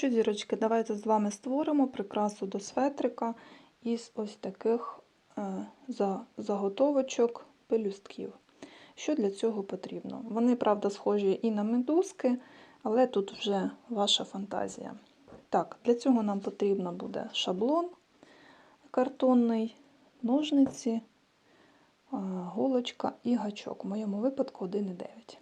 що, зірочки, давайте з вами створимо прикрасу до светрика із ось таких е, за- заготовочок пелюстків. Що для цього потрібно? Вони, правда, схожі і на медузки, але тут вже ваша фантазія. Так, для цього нам потрібно буде шаблон картонний, ножниці, голочка і гачок. В моєму випадку 1,9.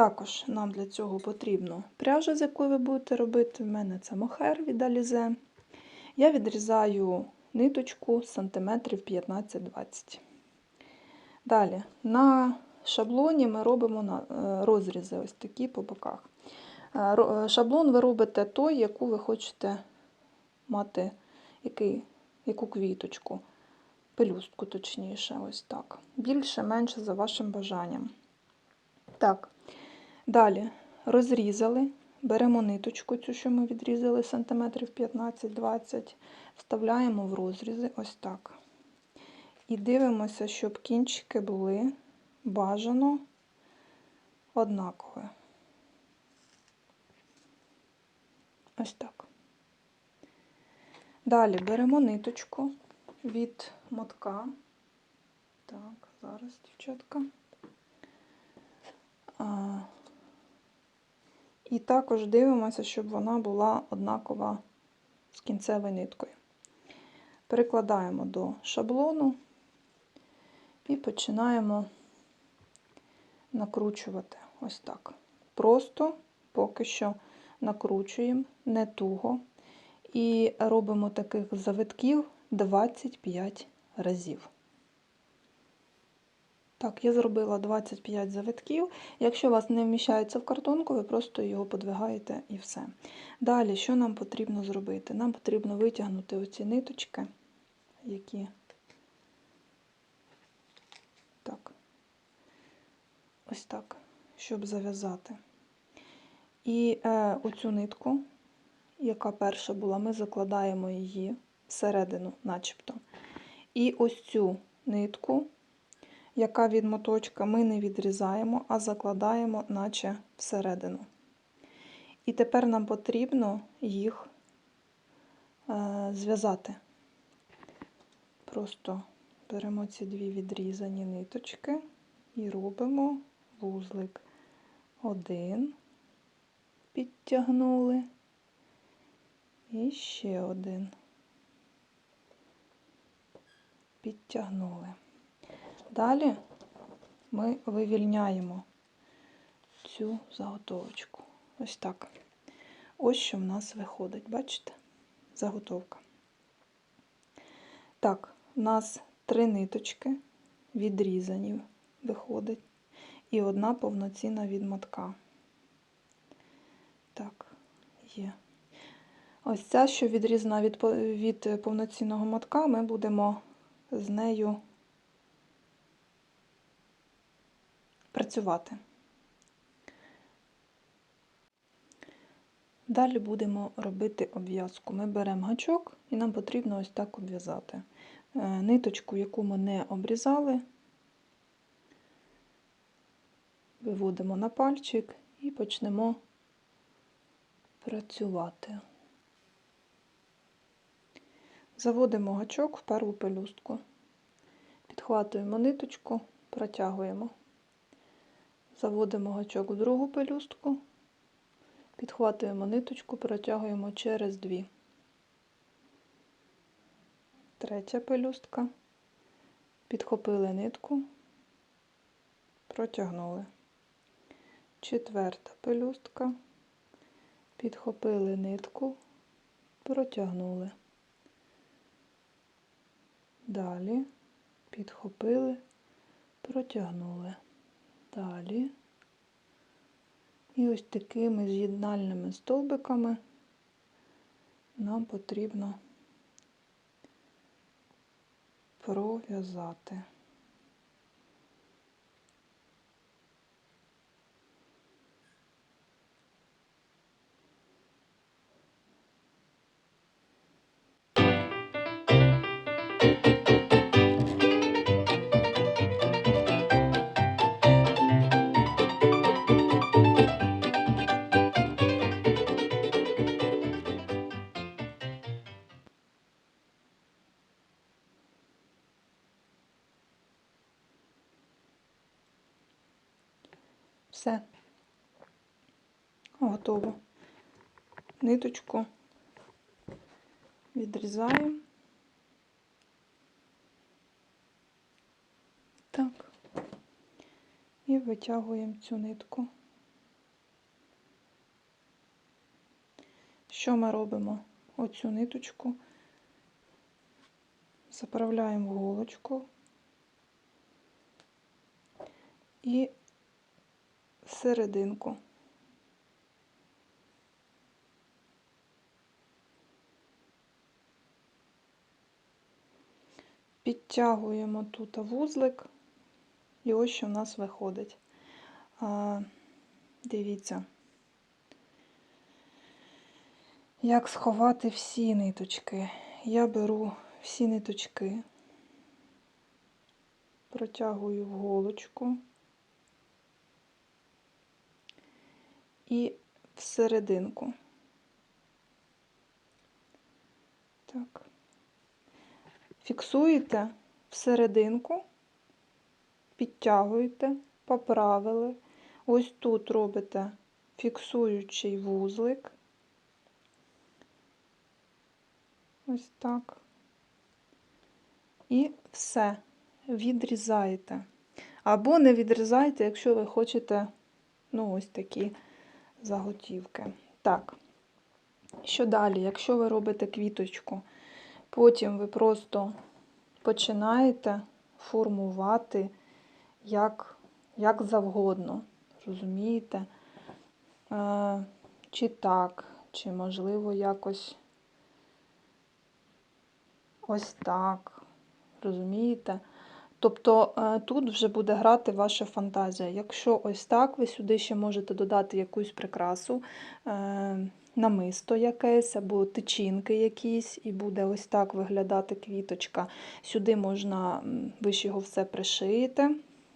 Також нам для цього потрібно пряжа, з якою ви будете робити. В мене це мохер від Alize. Я відрізаю ниточку сантиметрів 15-20. Далі, на шаблоні ми робимо е, розрізи ось такі по боках. Е, е, Шаблон ви робите той, яку ви хочете мати, який, яку квіточку, пелюстку точніше, ось так. Більше, менше за вашим бажанням. Так, далі розрізали, беремо ниточку, цю, що ми відрізали сантиметрів 15-20, вставляємо в розрізи ось так. І дивимося, щоб кінчики були бажано однакові. Ось так. Далі беремо ниточку від мотка. Так, зараз, дівчатка. І також дивимося, щоб вона була однакова з кінцевою ниткою. Перекладаємо до шаблону і починаємо накручувати ось так. Просто поки що накручуємо не туго. І робимо таких завитків 25 разів. Так, я зробила 25 завитків. Якщо у вас не вміщається в картонку, ви просто його подвигаєте і все. Далі, що нам потрібно зробити? Нам потрібно витягнути оці ниточки, які так, ось так, щоб зав'язати. І е, оцю нитку, яка перша була, ми закладаємо її всередину, начебто. І ось цю нитку, яка від моточка, ми не відрізаємо, а закладаємо, наче всередину. І тепер нам потрібно їх е, зв'язати. Просто беремо ці дві відрізані ниточки і робимо вузлик. Один, підтягнули. І ще один. Підтягнули. Далі ми вивільняємо цю заготовочку. Ось так. Ось що в нас виходить, бачите? Заготовка. Так, у нас три ниточки відрізані виходить. І одна повноцінна від мотка. Так, є. Ось ця, що відрізана від, від повноцінного мотка, ми будемо з нею працювати. Далі будемо робити обв'язку. Ми беремо гачок і нам потрібно ось так обв'язати. Е, Ниточку, яку ми не обрізали, виводимо на пальчик і почнемо працювати. Заводимо гачок в перву пелюстку. Підхватуємо ниточку, протягуємо. Заводимо гачок в другу пелюстку, підхватуємо ниточку, протягуємо через дві. Третя пелюстка. Підхопили нитку, протягнули. Четверта пелюстка. Підхопили нитку, протягнули. Далі підхопили, протягнули. Далі. І ось такими з'єднальними стовбиками нам потрібно пров'язати. Все. Готово. Ниточку відрізаємо. Так. І витягуємо цю нитку. Що ми робимо? Оцю ниточку заправляємо в голочку і серединку. Підтягуємо тут вузлик, і ось що в нас виходить. Дивіться, як сховати всі ниточки. Я беру всі ниточки, протягую в голочку і всерединку. Так. Фіксуєте всерединку, підтягуєте, поправили. Ось тут робите фіксуючий вузлик. Ось так. І все. Відрізаєте. Або не відрізайте, якщо ви хочете, ну, ось такі заготівки. Так. Що далі? Якщо ви робите квіточку, потім ви просто починаєте формувати як, як завгодно. Розумієте? Е, чи так, чи можливо якось ось так. Розумієте? Тобто е, тут вже буде грати ваша фантазія. Якщо ось так, ви сюди ще можете додати якусь прикрасу, е, намисто якесь або тичинки якісь, і буде ось так виглядати квіточка. Сюди можна, ви ж його все пришиєте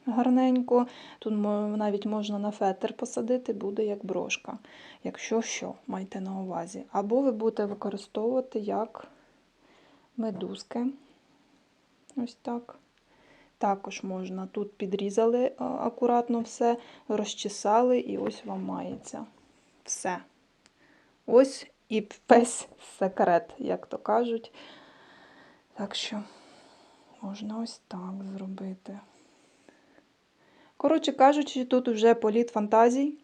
гарненько. Тут навіть можна на фетр посадити, буде як брошка. Якщо що, майте на увазі. Або ви будете використовувати як медузки. Ось так. Також можна. Тут підрізали акуратно все, розчесали, і ось вам мається все. Ось і весь секрет, як то кажуть. Так що можна ось так зробити. Коротше кажучи, тут вже політ фантазій.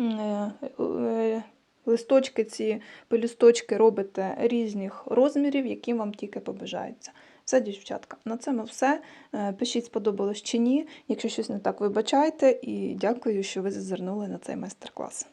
Е, е, Листочки, ці пелюсточки робите різних розмірів, які вам тільки побажаються. Все, дівчатка, на цьому все. Е, Пишіть, сподобалось чи ні. Якщо щось не так, вибачайте і дякую, що ви зазирнули на цей майстер-клас.